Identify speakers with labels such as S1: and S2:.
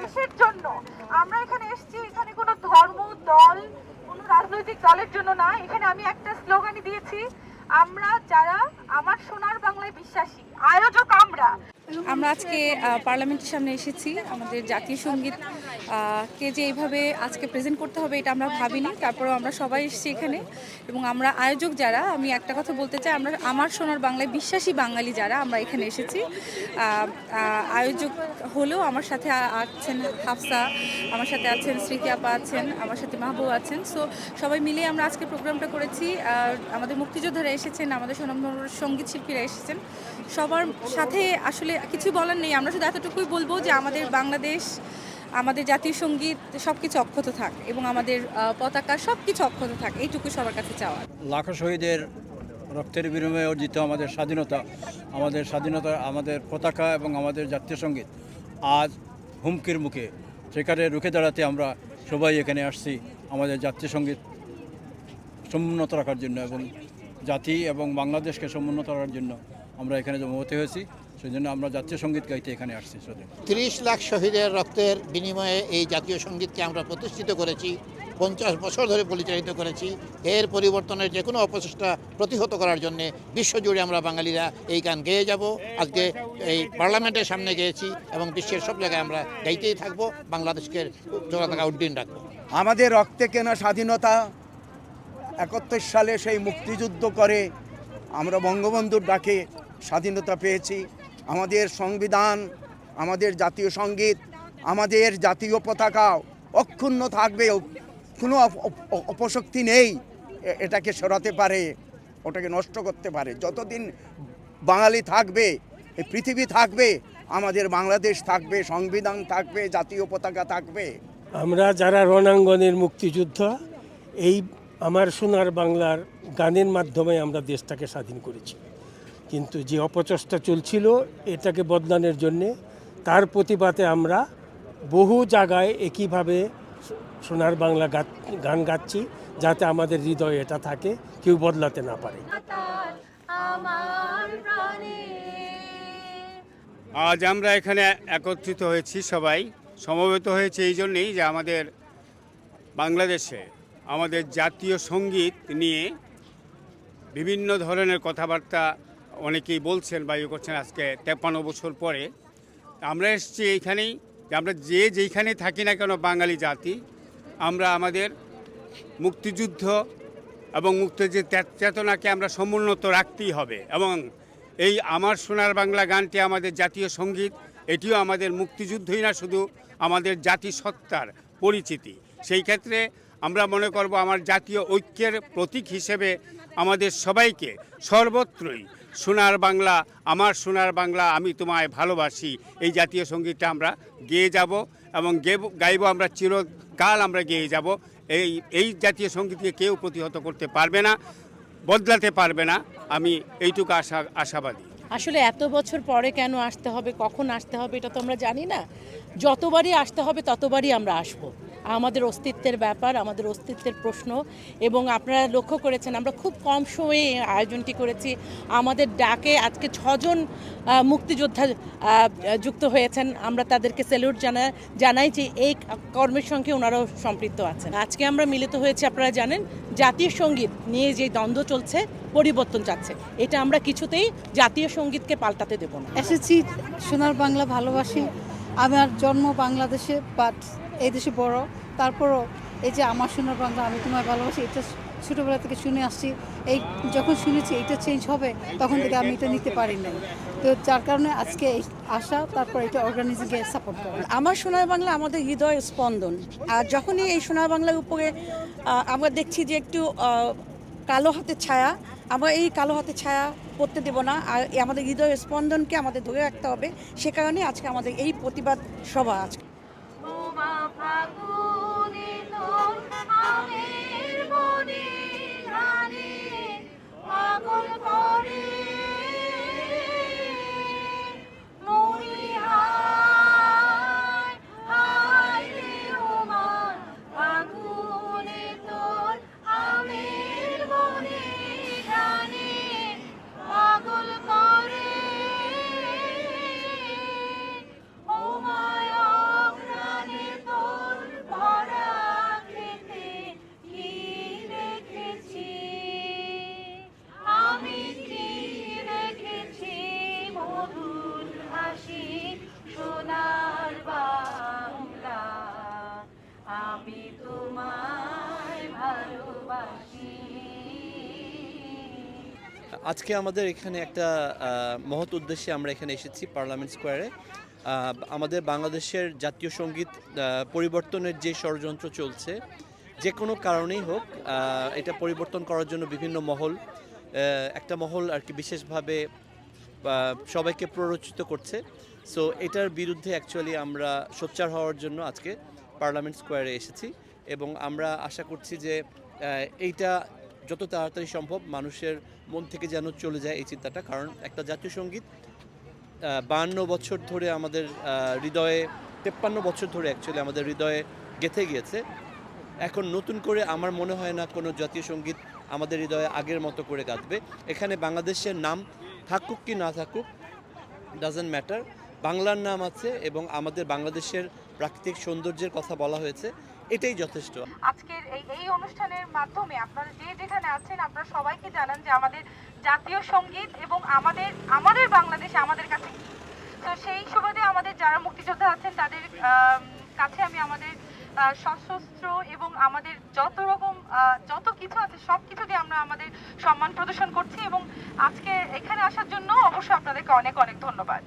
S1: দেশের জন্য? আমরা এখানে এসেছি, এখানে কোনো ধর্ম, দল, কোনো রাজনৈতিক দলের জন্য না। এখানে আমি একটা স্লোগানই দিয়েছি, আমরা যারা আমার সোনার বাংলায় বিশ্বাসী, আয়োজক আমরা
S2: আজকে পার্লামেন্টের সামনে এসেছি। আমাদের জাতীয় সংগীত কে যে এইভাবে আজকে প্রেজেন্ট করতে হবে এটা আমরা ভাবিনি। তারপরেও আমরা সবাই এসেছি এখানে এবং আমরা আয়োজক যারা, আমি একটা কথা বলতে চাই, আমরা আমার সোনার বাংলায় বিশ্বাসী বাঙালি যারা, আমরা এখানে এসেছি। আয়োজক হলেও আমার সাথে আছেন হাফসা, আমার সাথে আছেন স্মৃতি আপা আছেন, আমার সাথে মাহবু আছেন। সো সবাই মিলে আমরা আজকে প্রোগ্রামটা করেছি। আমাদের মুক্তিযোদ্ধারা এসেছেন, আমাদের সোনামর সংগীত শিল্পীরা এসেছেন। সবার সাথে আসলে কিছু বলার নেই। আমরা শুধু এতটুকুই বলব যে আমাদের বাংলাদেশ, আমাদের জাতীয় সংগীত সব কিছু অক্ষত থাক এবং আমাদের পতাকা সব কিছু অক্ষত থাক। এইটুকু সবার কাছে চাওয়া
S3: লাখো শহীদের রক্তের বিনিময়ে অর্জিত আমাদের স্বাধীনতা আমাদের স্বাধীনতা, আমাদের পতাকা এবং আমাদের জাতীয় সংগীত আজ হুমকির মুখে। সেখানে রুখে দাঁড়াতে আমরা সবাই এখানে আসছি আমাদের জাতীয় সংগীত সমুন্নত রাখার জন্য এবং জাতি এবং বাংলাদেশকে সমুন্নত রাখার জন্য। আমরা এখানে জমাতে হয়েছি সেই জন্য আমরা জাতীয় সংগীত গাইতে এখানে আসছি শুধু
S4: তিরিশ লাখ শহীদের রক্তের বিনিময়ে এই জাতীয় সঙ্গীতকে আমরা প্রতিষ্ঠিত করেছি পঞ্চাশ বছর ধরে পরিচালিত করেছি। এর পরিবর্তনের যে কোনো অপচেষ্টা প্রতিহত করার জন্য বিশ্বজুড়ে আমরা বাঙালিরা এই গান গেয়ে যাব। আজকে এই পার্লামেন্টের সামনে গেয়েছি এবং বিশ্বের সব জায়গায় আমরা গাইতেই থাকব বাংলাদেশকে চলা থাকা উড্ডীন রাখব।
S5: আমাদের রক্তে কেনা স্বাধীনতা একাত্তর সালে সেই মুক্তিযুদ্ধ করে আমরা বঙ্গবন্ধুর ডাকে স্বাধীনতা পেয়েছি। আমাদের সংবিধান, আমাদের জাতীয় সংগীত, আমাদের জাতীয় পতাকা অক্ষুণ্ণ থাকবে, কোনো অপ- অপ- অপশক্তি নেই। এটাকে সরাতে পারে, ওটাকে নষ্ট করতে পারে। যতদিন বাঙালি থাকবে, এই পৃথিবী থাকবে, আমাদের বাংলাদেশ থাকবে, সংবিধান থাকবে, জাতীয় পতাকা থাকবে।
S6: আমরা যারা রণাঙ্গনের মুক্তিযোদ্ধা, এই আমার সোনার বাংলার গানের মাধ্যমে আমরা দেশটাকে স্বাধীন করেছি। কিন্তু যে অপচেষ্টা চলছিল এটাকে বদলানোর জন্যে তার প্রতিবাদে আমরা বহু জায়গায় একইভাবে সোনার বাংলা গান গাচ্ছি যাতে আমাদের হৃদয়ে এটা থাকে কেউ বদলাতে না পারে।
S7: আজ আমরা এখানে একত্রিত হয়েছি সবাই সমবেত হয়েছে এই জন্যেই যে আমাদের বাংলাদেশে আমাদের জাতীয় সংগীত নিয়ে বিভিন্ন ধরনের কথাবার্তা অনেকেই বলছেন বা ইয়ে করছেন আজকে তেপ্পান্ন বছর পরে। আমরা এসেছি এইখানেই, যে আমরা যে যেইখানে থাকি না কেন বাঙালি জাতি, আমরা আমাদের মুক্তিযুদ্ধ এবং মুক্তির যে চেতনাকে আমরা সমুন্নত রাখতেই হবে এবং এই আমার সোনার বাংলা গানটি আমাদের জাতীয় সংগীত, এটিও আমাদের মুক্তিযুদ্ধই না শুধু আমাদের জাতিসত্তার পরিচিতি। সেই ক্ষেত্রে আমরা মনে করব আমার জাতীয় ঐক্যের প্রতীক হিসেবে আমাদের সবাইকে সর্বত্রই সোনার বাংলা, আমার সোনার বাংলা আমি তোমায় ভালোবাসি। এই জাতীয় সঙ্গীতটা আমরা গেয়ে যাব এবং গাইবো আমরা চিরকাল আমরা গেয়ে যাব। এই এই জাতীয় সঙ্গীতকে কেউ প্রতিহত করতে পারবে না, বদলাতে পারবে না। আমি এইটুকু আশা, আশাবাদী।
S8: আসলে এত বছর পরে কেন আসতে হবে, কখন আসতে হবে এটা তো আমরা জানি না। যতবারই আসতে হবে ততবারই আমরা আসব। আমাদের অস্তিত্বের ব্যাপার, আমাদের অস্তিত্বের প্রশ্ন এবং আপনারা লক্ষ্য করেছেন আমরা খুব কম সময়ে আয়োজনটি করেছি। আমাদের ডাকে আজকে ছজন মুক্তিযোদ্ধা যুক্ত হয়েছেন। আমরা তাদেরকে স্যালুট জানা, জানাই যে এই কর্মের সঙ্গে ওনারাও সম্পৃক্ত আছেন। আজকে আমরা মিলিত হয়েছি, আপনারা জানেন, জাতীয় সংগীত নিয়ে যে দ্বন্দ্ব চলছে, পরিবর্তন চাচ্ছে এটা আমরা কিছুতেই জাতীয় সঙ্গীতকে পাল্টাতে দেব না।
S9: এসেছি সোনার বাংলা ভালোবাসি। আমার জন্ম বাংলাদেশে বাট এই দেশে বড়। তারপরও এই যে আমার সোনার বাংলা আমি তোমায় ভালোবাসি, এটা ছোটোবেলা থেকে শুনে আসছি। এই যখন শুনেছি এটা চেঞ্জ হবে, তখন থেকে আমি এটা নিতে পারি নাই। তো যার কারণে আজকে এই আসা তারপর এটা অর্গানাইজিংকে সাপোর্ট করা।
S8: আমার সোনার বাংলা আমাদের হৃদয় স্পন্দন। আর যখনই এই সোনার বাংলার উপরে আমরা দেখছি যে একটু কালো হাতের ছায়া, আমরা এই কালো হাতের ছায়া করতে দেব না। আর আমাদের হৃদয় স্পন্দনকে আমাদের ধরে রাখতে হবে। সে কারণে আজকে আমাদের এই প্রতিবাদ সভা আজকে।
S1: ফাগুনে তোর আমের বনে
S10: আজকে আমাদের এখানে একটা মহৎ উদ্দেশ্যে আমরা এখানে এসেছি পার্লামেন্ট স্কোয়ারে। আমাদের বাংলাদেশের জাতীয় সংগীত পরিবর্তনের যে ষড়যন্ত্র চলছে, যে কোনো কারণেই হোক এটা পরিবর্তন করার জন্য বিভিন্ন মহল একটা মহল আর কি বিশেষভাবে সবাইকে প্ররোচিত করছে। সো এটার বিরুদ্ধে অ্যাকচুয়ালি আমরা সোচ্চার হওয়ার জন্য আজকে পার্লামেন্ট স্কোয়ারে এসেছি এবং আমরা আশা করছি যে এইটা যত তাড়াতাড়ি সম্ভব মানুষের মন থেকে যেন চলে যায় এই চিন্তাটা। কারণ একটা জাতীয় সংগীত বাহান্ন বছর ধরে আমাদের হৃদয়ে, তেপ্পান্ন বছর ধরে অ্যাকচুয়ালি আমাদের হৃদয়ে গেঁথে গিয়েছে। এখন নতুন করে আমার মনে হয় না কোনো জাতীয় সংগীত আমাদের হৃদয়ে আগের মতো করে গাঁথবে। এখানে বাংলাদেশের নাম থাকুক কি না থাকুক ডাজেন্ট ম্যাটার বাংলার নাম আছে এবং আমাদের বাংলাদেশের প্রাকৃতিক সৌন্দর্যের কথা বলা হয়েছে। এটাই যথেষ্ট
S2: আজকের এই এই অনুষ্ঠানের মাধ্যমে আপনারা যে যেখানে আছেন, আপনারা সবাইকে জানান যে আমাদের জাতীয় সংগীত এবং আমাদের আমাদের বাংলাদেশ আমাদের কাছে কি। তো সেই সুবাদে আমাদের যারা মুক্তিযোদ্ধা আছেন, তাদের কাছে আমি আমাদের সশস্ত্র এবং আমাদের যত রকম যত কিছু আছে, সব কিছু দিয়ে আমরা আমাদের সম্মান প্রদর্শন করছি এবং আজকে এখানে আসার জন্য অবশ্যই আপনাদেরকে অনেক অনেক ধন্যবাদ